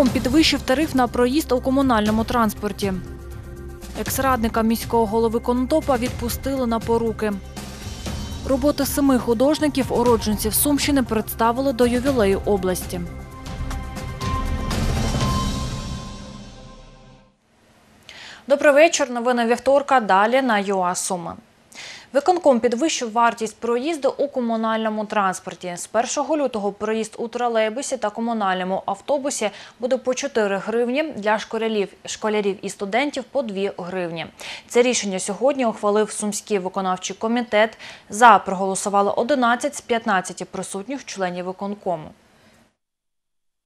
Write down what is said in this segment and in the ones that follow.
Виконком підвищив тариф на проїзд у комунальному транспорті. Екс-радника міського голови Конотопа відпустили на поруки. Роботи семи художників, уродженців Сумщини, представили до ювілею області. Добрий вечір. Новини вівторка. Далі на ЮА Суми. Виконком підвищив вартість проїзду у комунальному транспорті. З 1 лютого проїзд у тролейбусі та комунальному автобусі буде по 4 гривні, для школярів, школярів і студентів по 2 гривні. Це рішення сьогодні ухвалив Сумський виконавчий комітет. За проголосувало 11 з 15 присутніх членів виконкому.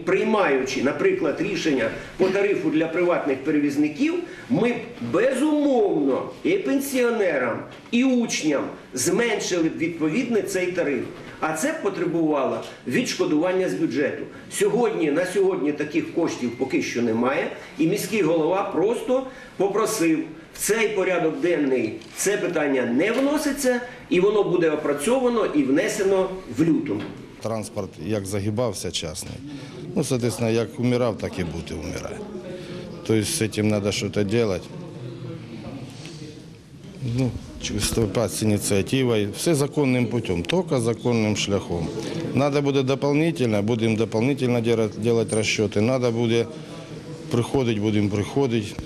Приймаючи, наприклад, рішення по тарифу для приватних перевізників, ми безумовно і пенсіонерам, і учням зменшили б відповідно цей тариф. А це потребувало відшкодування з бюджету. Сьогодні на сьогодні таких коштів поки що немає, і міський голова просто попросив в цей порядок денний це питання не вноситься, і воно буде опрацьовано і внесено в лютому. Транспорт як загибався частний. Ну, соответственно, як умирав, так і бути вмирає. Тобто з цим треба щось робити. Ну, з ініціативою. Все законним путем, тільки законним шляхом. Треба буде дополнительно, будемо дополнительно робити розчоти. Треба буде приходити, будемо приходити.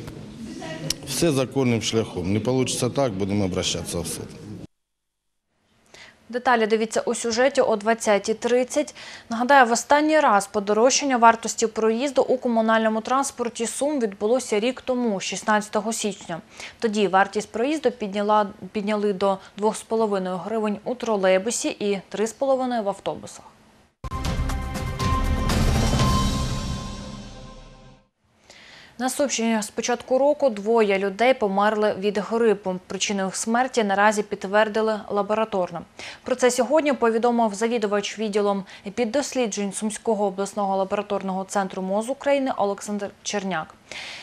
Все законним шляхом. Не вийде так, будемо обращатися в суд. Деталі дивіться у сюжеті о 20.30. Нагадаю, в останній раз подорожчання вартості проїзду у комунальному транспорті Сум відбулося рік тому, 16 січня. Тоді вартість проїзду підняла, підняли до 2,5 гривень у тролейбусі і 3,5 в автобусах. На Сумщині з початку року двоє людей померли від грипу. Причину їх смерті наразі підтвердили лабораторно. Про це сьогодні повідомив завідувач відділом піддосліджень Сумського обласного лабораторного центру МОЗ України Олександр Черняк.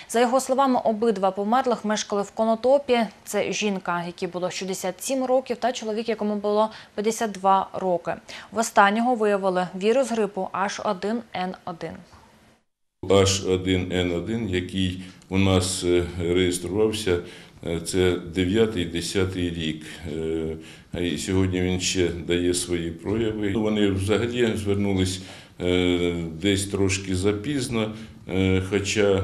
За його словами, обидва померлих мешкали в Конотопі. Це жінка, якій було 67 років, та чоловік, якому було 52 роки. В останнього виявили вірус грипу H1N1. H1N1, який у нас е, реєструвався, е, це 9-10 рік. Е, І сьогодні він ще дає свої прояви. Вони взагалі звернулись десь трошки запізно, хоча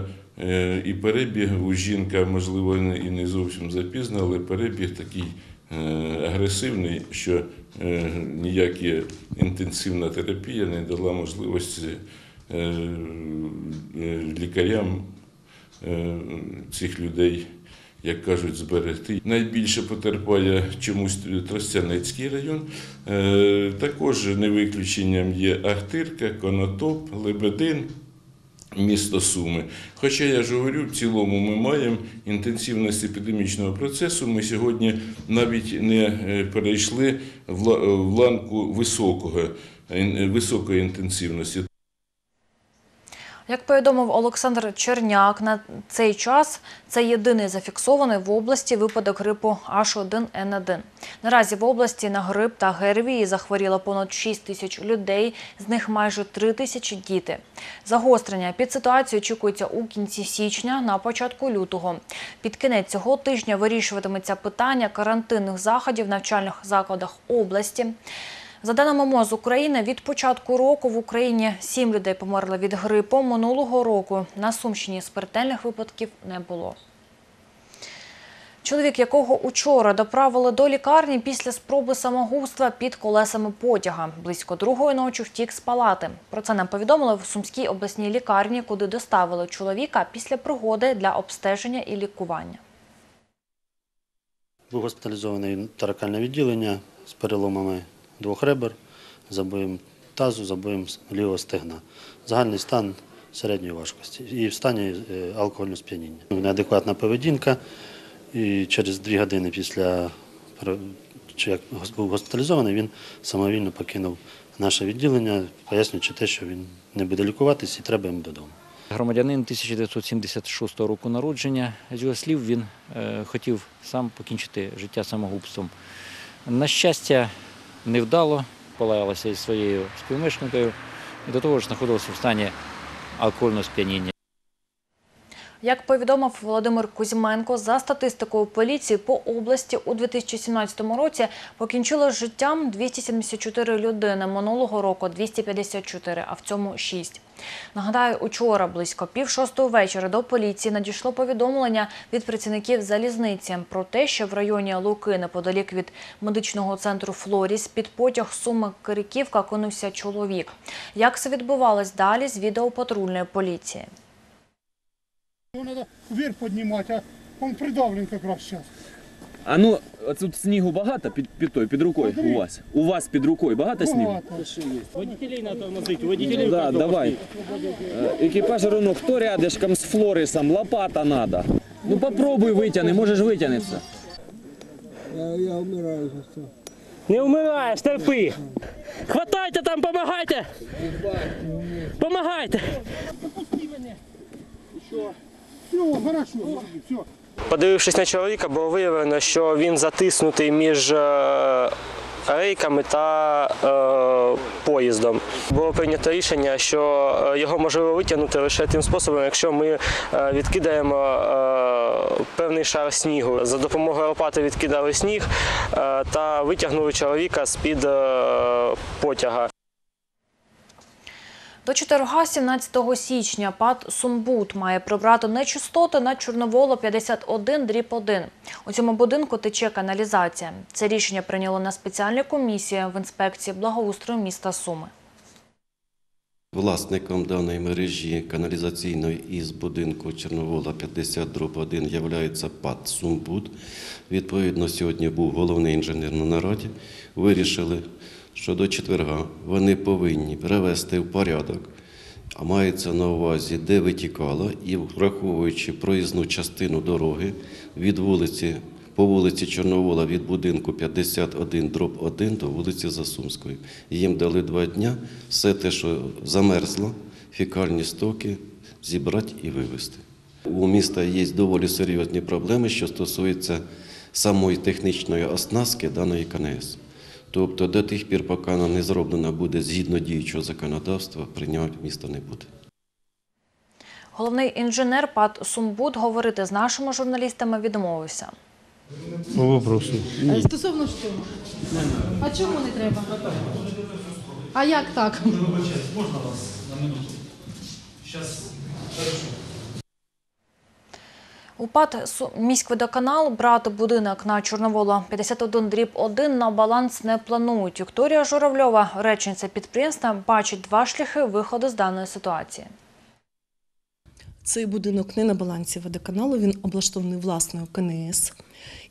і перебіг у жінка, можливо, і не зовсім запізно, але перебіг такий агресивний, що ніяка інтенсивна терапія не дала можливості лікарям е, цих людей, як кажуть, зберегти. Найбільше потерпає чомусь Тростянецький район. Е, Також не виключенням є Ахтирка, Конотоп, Лебедин. Місто Суми. Хоча я ж говорю, в цілому ми маємо інтенсивність епідемічного процесу. Ми сьогодні навіть не е, перейшли в ланку високого, е, високої інтенсивності. Як повідомив Олександр Черняк, на цей час це єдиний зафіксований в області випадок грипу H1N1. Наразі в області на грип та ГРВІ захворіло понад 6 тисяч людей, з них майже 3 тисячі діти. Загострення під ситуацією очікується у кінці січня, на початку лютого. Під кінець цього тижня вирішуватиметься питання карантинних заходів в навчальних закладах області. За даними МОЗ України, від початку року в Україні сім людей померли від грипу. Минулого року на Сумщині смертельних випадків не було. Чоловік, якого учора доправили до лікарні після спроби самогубства під колесами потяга. Близько другої ночі втік з палати. Про це нам повідомили в Сумській обласній лікарні, куди доставили чоловіка після пригоди для обстеження і лікування. Був госпіталізований таракальне відділення з переломами двох ребер, забоєм тазу, забоєм лівого стегна. Загальний стан середньої важкості і в стані е, алкогольного сп'яніння. Неадекватна поведінка. І через дві години після як був госпіталізований, він самовільно покинув наше відділення, пояснюючи те, що він не буде лікуватись і треба йому додому. Громадянин 1976 року народження. З його слів, він е, хотів сам покінчити життя самогубством. На щастя, невдало, полаялася із своєю співмешканкою і до того ж знаходилася в стані алкогольного сп'яніння. Як повідомив Володимир Кузьменко, за статистикою поліції по області у 2017 році покінчило з життям 274 людини, минулого року 254, а в цьому 6. Нагадаю, учора близько пів шостої вечора до поліції надійшло повідомлення від працівників залізниці про те, що в районі Луки, неподалік від медичного центру Флоріс, під потяг суми Кириківка кинувся чоловік. Як це відбувалось далі з відео патрульної поліції? Его надо вверх поднимать, а он придавлен как раз сейчас. А ну, а тут снігу багато під, під той, під рукою у вас? У вас під рукою багато снігу? Водителей надо Ну, да, давай. Е, Екіпаж Рено, хто рядышком з Флорисом? Лопата надо. Ну попробуй витягни, можеш витягнутися. Я вмираю за все. Не вмираєш, терпи. Хватайте там, помагайте. Помагайте. Все, хорошо, все. Подивившись на чоловіка, було виявлено, що він затиснутий між е, рейками та е, поїздом. Було прийнято рішення, що е, його можливо витягнути лише тим способом, якщо ми е, відкидаємо е, певний шар снігу. За допомогою лопати відкидали сніг е, та витягнули чоловіка з-під е, потяга. До четверга, 17 січня, ПАД «Сумбуд» має прибрати нечистоти на Чорноволо 51 дріб 1. У цьому будинку тече каналізація. Це рішення прийняло на спеціальній комісії в інспекції благоустрою міста Суми. Власником даної мережі каналізаційної із будинку Чорновола 50 дроб 1 є ПАД «Сумбуд». Відповідно, сьогодні був головний інженер на нараді. Вирішили, що до четверга вони повинні привести в порядок, а мається на увазі, де витікало, і враховуючи проїзну частину дороги від вулиці по вулиці Чорновола від будинку 51 дроб 1 до вулиці Засумської. Їм дали два дня все те, що замерзло, фікальні стоки зібрати і вивезти. У міста є доволі серйозні проблеми, що стосуються самої технічної оснастки даної КНС. Тобто до тих пір, поки вона не зроблена буде згідно діючого законодавства, прийняти місто не буде. Головний інженер ПАД «Сумбуд» говорити з нашими журналістами відмовився. По вопросу. Стосовно що? А чому не треба? А як так? У ПАД «Су- міськводоканал брати будинок на Чорноволо 51 дріб 1 на баланс не планують. Вікторія Журавльова, речниця підприємства, бачить два шляхи виходу з даної ситуації. Цей будинок не на балансі водоканалу, він облаштований власною КНС.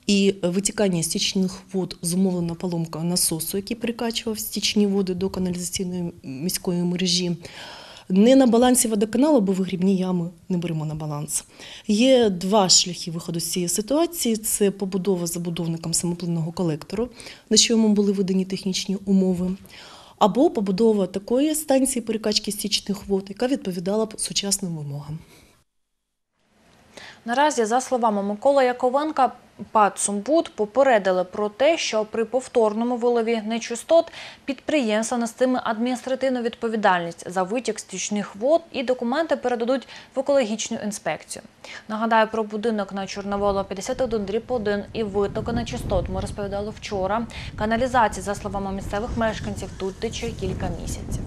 І витікання стічних вод зумовлено поломкою насосу, який перекачував стічні води до каналізаційної міської мережі. Не на балансі водоканалу, бо вигрібні ями не беремо на баланс. Є два шляхи виходу з цієї ситуації: це побудова забудовником самоплинного колектору, на що йому були видані технічні умови, або побудова такої станції перекачки стічних вод, яка відповідала б сучасним вимогам. Наразі, за словами Миколи Яковенка, ПАД «Сумбуд» попередили про те, що при повторному вилові нечистот підприємства нестиме адміністративну відповідальність за витік стічних вод і документи передадуть в екологічну інспекцію. Нагадаю про будинок на Чорноволо 51 дріб 1 і витоки нечистот ми розповідали вчора. Каналізація, за словами місцевих мешканців, тут тече кілька місяців.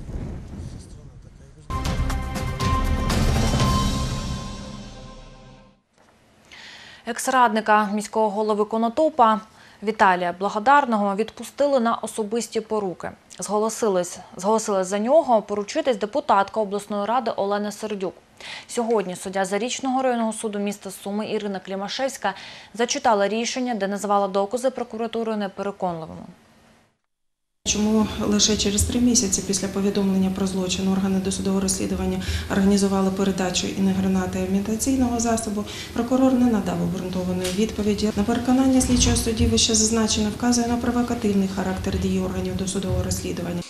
Екс-радника міського голови Конотопа Віталія Благодарного відпустили на особисті поруки. Зголосились, зголосились за нього поручитись депутатка обласної ради Олена Сердюк. Сьогодні суддя Зарічного районного суду міста Суми Ірина Клімашевська зачитала рішення, де назвала докази прокуратури непереконливими. Чому лише через три місяці після повідомлення про злочин органи досудового розслідування організували передачу і не гранати амітаційного засобу, прокурор не надав обґрунтованої відповіді. На переконання слідчого судді вище зазначено вказує на провокативний характер дії органів досудового розслідування.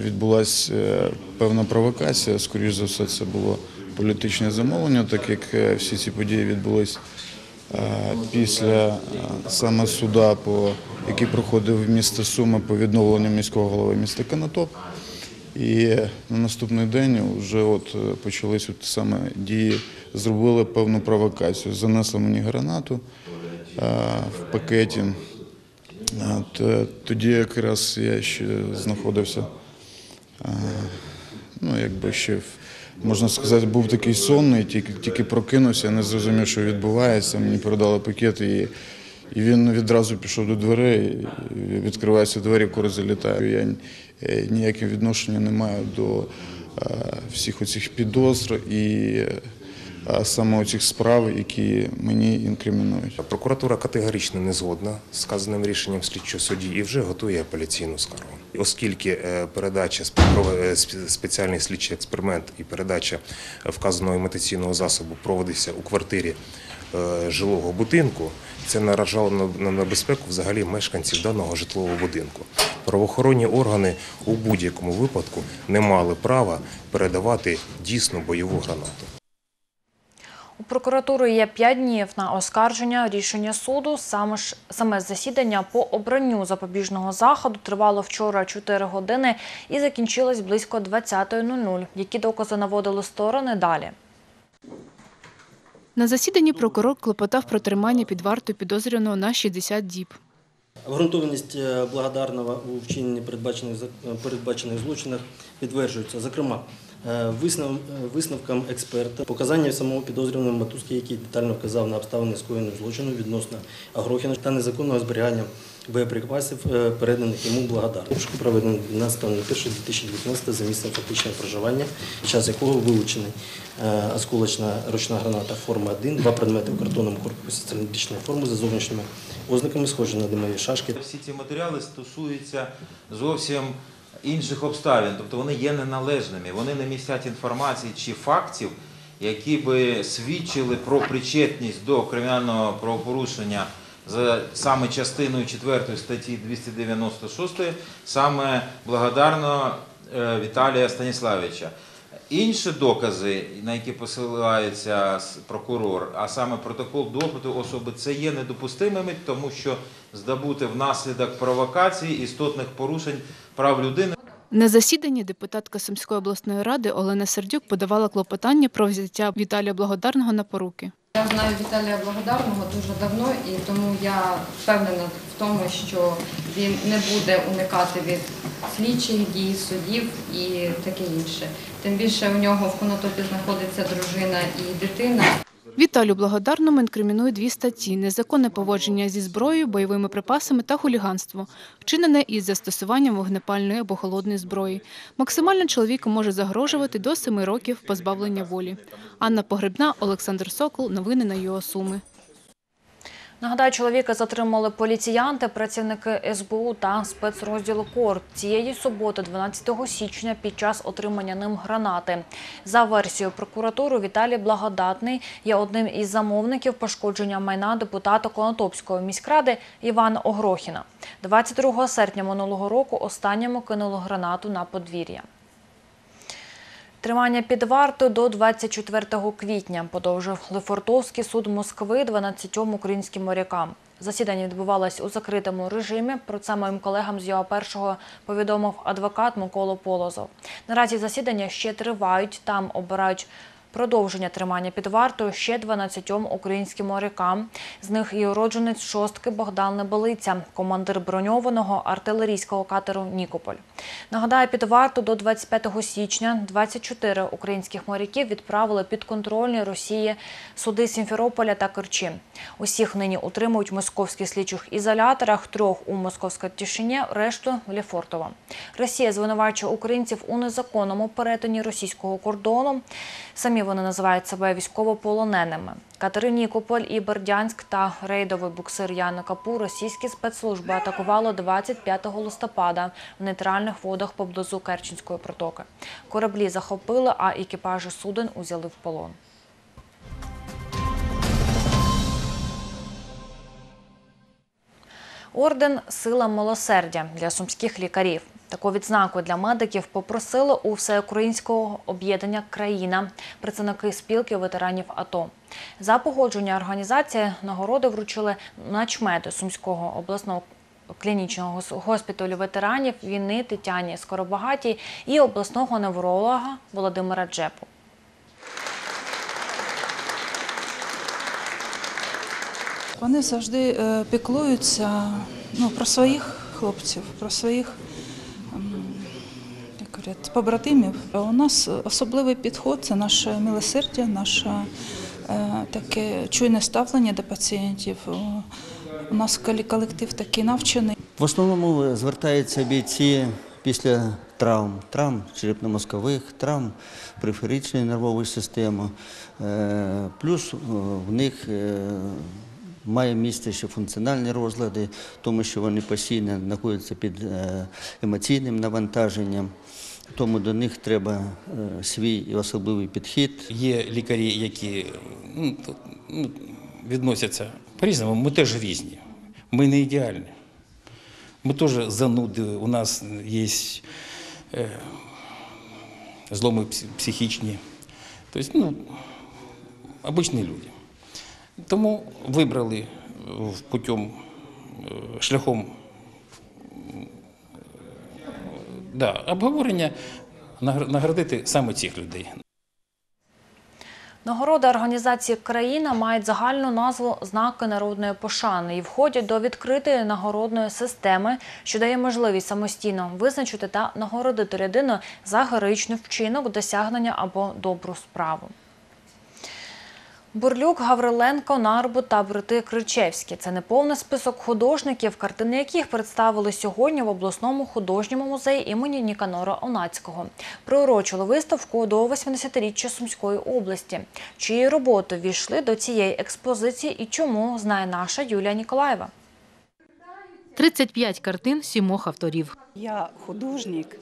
Відбулася е, певна провокація. Скоріше за все, це було політичне замовлення, так як е, всі ці події відбулись е, після саме суда, по, який проходив в місто Суми по відновленню міського голови міста Канатоп. І на наступний день вже от почались от саме дії, зробили певну провокацію. Занесли мені гранату в пакеті. Тоді якраз я ще знаходився, ну якби ще можна сказати, був такий сонний, тільки, тільки прокинувся, не зрозумів, що відбувається. Мені передали пакет і, і він відразу пішов до дверей, відкриваються двері, кури залітаю. Я е, ніякого відношення не маю до е, всіх оцих підозр і е, саме оцих справ, які мені інкримінують. Прокуратура категорично не згодна з сказаним рішенням слідчого судді і вже готує апеляційну скаргу. Оскільки е, передача е, сп- спеціальний слідчий експеримент і передача вказаного імітаційного засобу проводиться у квартирі е, жилого будинку, це наражало на- небезпеку взагалі мешканців даного житлового будинку. Правоохоронні органи у будь-якому випадку не мали права передавати дійсну бойову гранату. У прокуратури є 5 днів на оскарження рішення суду. Саме ж саме засідання по обранню запобіжного заходу тривало вчора 4 години і закінчилось близько 20.00. Які докази наводили сторони далі? На засіданні прокурор клопотав про тримання під вартою підозрюваного на 60 діб. Обґрунтованість е, благодарного у вчиненні передбачених передбачених злочинах підтверджується, зокрема, висновкам експерта, показання самого підозрюваного Матузки, який детально вказав на обставини скоєного злочину відносно Агрохіна та незаконного зберігання боєприпасів, е, переданих йому благодарно. Обшук проведено 12.01.2019 за місцем фактичного проживання, час якого вилучений е, осколочна ручна граната форми 1, два предмети в картонному корпусі циліндричної форми за зовнішніми ознаками, схожі на димові шашки. Всі ці матеріали стосуються зовсім інших обставин, тобто вони є неналежними, вони не містять інформації чи фактів, які би свідчили про причетність до кримінального правопорушення за саме частиною 4 статті 296, саме благодарного е, Віталія Станіславовича. Інші докази, на які посилається прокурор, а саме протокол допиту особи, це є недопустимими, тому що здобути внаслідок провокації істотних порушень прав людини. На засіданні депутатка Сумської обласної ради Олена Сердюк подавала клопотання про взяття Віталія Благодарного на поруки. Я знаю Віталія Благодарного дуже давно, і тому я впевнена в тому, що він не буде уникати від слідчих дій, судів і таке інше. Тим більше у нього в Конотопі знаходиться дружина і дитина. Віталію Благодарному інкримінує дві статті: незаконне поводження зі зброєю, бойовими припасами та хуліганство, вчинене із застосуванням вогнепальної або холодної зброї. Максимально чоловіку може загрожувати до семи років позбавлення волі. Анна Погребна, Олександр Сокол. Новини на Суми. Нагадаю, чоловіка затримали поліціянти, працівники СБУ та спецрозділу КОР цієї суботи, 12 січня, під час отримання ним гранати. За версією прокуратури, Віталій Благодатний є одним із замовників пошкодження майна депутата Конотопської міськради Івана Огрохіна. 22 серпня минулого року останньому кинуло гранату на подвір'я. Тримання під вартою до 24 квітня подовжив Лефортовський суд Москви 12 українським морякам. Засідання відбувалось у закритому режимі. Про це моїм колегам з його першого повідомив адвокат Микола Полозов. Наразі засідання ще тривають. Там обирають продовження тримання під вартою ще 12 українським морякам. З них і уродженець шостки Богдан Небелиця, командир броньованого артилерійського катеру Нікополь. Нагадаю, під варту до 25 січня 24 українських моряків відправили під контрольні Росії суди Сімферополя та Керчі. Усіх нині утримують в московських слідчих ізоляторах, трьох у Московській Тишині, решту в Лефортово. Росія звинувачує українців у незаконному перетині російського кордону. Самі вони називають себе військовополоненими. Катерині Кополь і Бердянськ та рейдовий буксир Яна Капу російські спецслужби атакували 25 листопада в нейтральних водах поблизу Керченської протоки. Кораблі захопили, а екіпажі суден узяли в полон. Орден Сила милосердя для сумських лікарів. Таку відзнаку для медиків попросили у всеукраїнського об'єднання Країна працівники спілки ветеранів АТО. За погодження організації нагороди вручили начмету Сумського обласного клінічного госпіталю ветеранів війни Тетяні Скоробагатій і обласного невролога Володимира Джепу. Вони завжди е, піклуються ну, про своїх хлопців, про своїх як говорять, побратимів. У нас особливий підход це наше милосердя, наше е, таке чуйне ставлення до пацієнтів. У нас колектив такий навчений. В основному звертаються бійці після травм, травм черепно-мозкових, травм периферичної нервової системи. Е, Плюс в них має місце ще функціональні розлади, тому що вони постійно знаходяться під е, емоційним навантаженням. Тому до них треба е, свій особливий підхід. Є лікарі, які ну, ну, відносяться по-різному. Ми теж різні. Ми не ідеальні. Ми теж зануди, у нас є е, зломи психічні. Тобто, ну, обичні люди. Тому вибрали е, путем, е, шляхом е, да, обговорення нагр- наградити саме цих людей. Нагороди організації Країна мають загальну назву Знаки народної пошани і входять до відкритої нагородної системи, що дає можливість самостійно визначити та нагородити людину за героїчний вчинок, досягнення або добру справу. Бурлюк, Гавриленко, Нарбут та брати Кричевські – це неповний список художників, картини яких представили сьогодні в обласному художньому музеї імені Ніканора Онацького. Приурочили виставку до 80-річчя Сумської області. Чиї роботи війшли до цієї експозиції і чому, знає наша Юлія Ніколаєва. 35 картин сімох авторів. Я художник.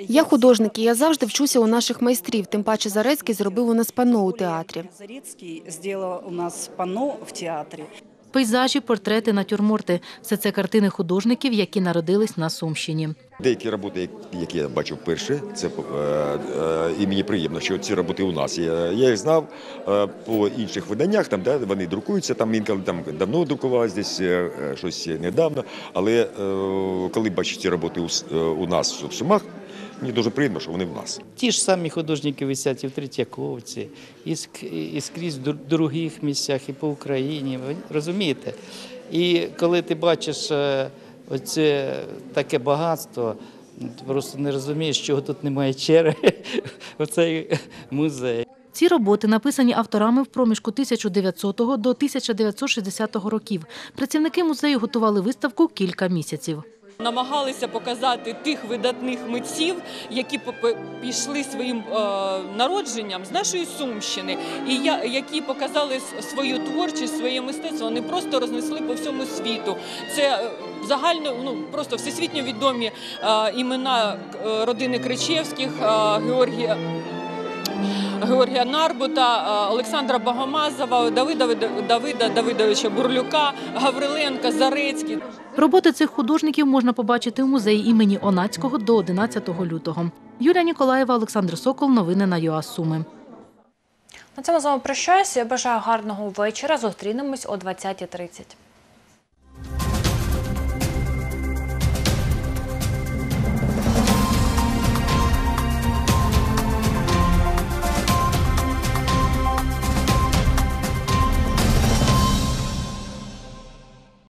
Я художник, і я завжди вчуся у наших майстрів. Тим паче Зарецький зробив у нас панно у театрі. Зарецкий сделал у нас панно в театрі. Пейзажі, портрети, натюрморти – все це картини художників, які народились на Сумщині. Деякі роботи, які я бачив вперше, це е, е, і мені приємно, що ці роботи у нас. Я, я їх знав е, по інших виданнях, там да, вони друкуються, там інколи там давно друкувалось, десь щось недавно. Але коли бачу ці роботи у, с- у нас в Сумах, мені дуже приємно, що вони в нас. Ті ж самі художники висять і в Третьяковці, і, ск- і скрізь в дру- других місцях, і по Україні. Ви розумієте? І коли ти бачиш е, оце таке багатство, ти просто не розумієш, чого тут немає черги в цей музей. Ці роботи написані авторами в проміжку 1900 до 1960 років. Працівники музею готували виставку кілька місяців. Намагалися показати тих видатних митців, які пішли своїм е, народженням з нашої Сумщини, і які показали свою творчість, своє мистецтво. Вони просто рознесли по всьому світу. Це е, загально, ну просто всесвітньо відомі е, імена родини Кричевських, Георгія. Георгія Нарбута, е, Олександра Богомазова, Давида Давида Давидовича Бурлюка, Гавриленка, Зарецький. Роботи цих художників можна побачити у музеї імені Онацького до 11 лютого. Юлія Ніколаєва, Олександр Сокол. Новини на ЮА Суми. На цьому з вами прощаюся. Я бажаю гарного вечора. Зустрінемось о 20.30.